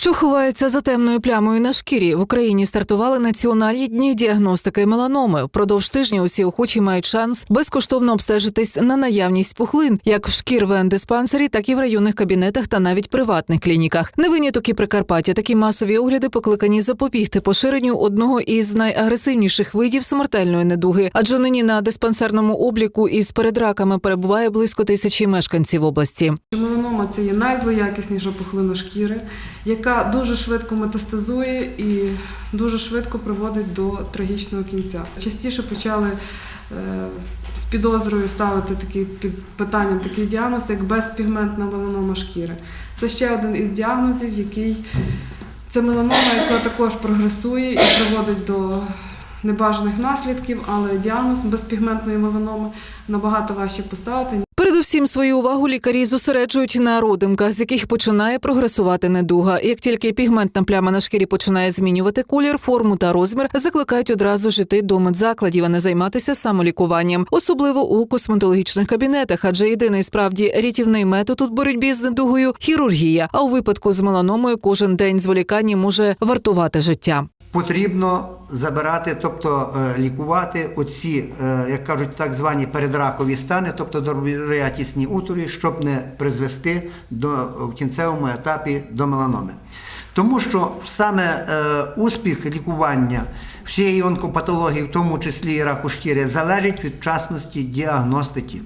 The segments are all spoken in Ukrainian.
Що ховається за темною плямою на шкірі? В Україні стартували національні дні діагностики меланоми. Впродовж тижня усі охочі мають шанс безкоштовно обстежитись на наявність пухлин, як в шкір ВН-диспансері, так і в районних кабінетах та навіть приватних клініках. Не виняток і Прикарпаття. Такі масові огляди покликані запобігти поширенню одного із найагресивніших видів смертельної недуги. Адже нині на диспансерному обліку із передраками перебуває близько тисячі мешканців області. Меланома це є найзлоякісніша пухлина шкіри, яка дуже швидко метастазує і дуже швидко приводить до трагічного кінця. Частіше почали е, з підозрою ставити такі під питанням такий діагноз, як безпігментна меланома шкіри. Це ще один із діагнозів, який це меланома, яка також прогресує і приводить до небажаних наслідків, але діагноз безпігментної меланоми набагато важче поставити, Передусім свою увагу лікарі зосереджують на родимках, з яких починає прогресувати недуга. Як тільки пігментна пляма на шкірі починає змінювати колір, форму та розмір, закликають одразу жити до медзакладів, а не займатися самолікуванням, особливо у косметологічних кабінетах, адже єдиний справді рятівний метод у боротьбі з недугою хірургія. А у випадку з меланомою кожен день зволікання може вартувати життя. Потрібно забирати, тобто е, лікувати оці, е, як кажуть, так звані передракові стани, тобто доброякісні утворі, щоб не призвести до в кінцевому етапі до меланоми. Тому що саме е, успіх лікування всієї онкопатології, в тому числі і раку шкіри, залежить від вчасності діагностики.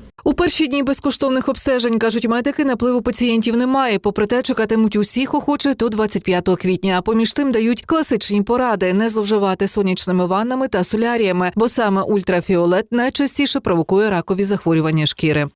Перші дні безкоштовних обстежень кажуть медики, напливу пацієнтів немає. Попри те, чекатимуть усіх охочих до 25 квітня. А поміж тим дають класичні поради не зловживати сонячними ваннами та соляріями, бо саме ультрафіолет найчастіше провокує ракові захворювання шкіри.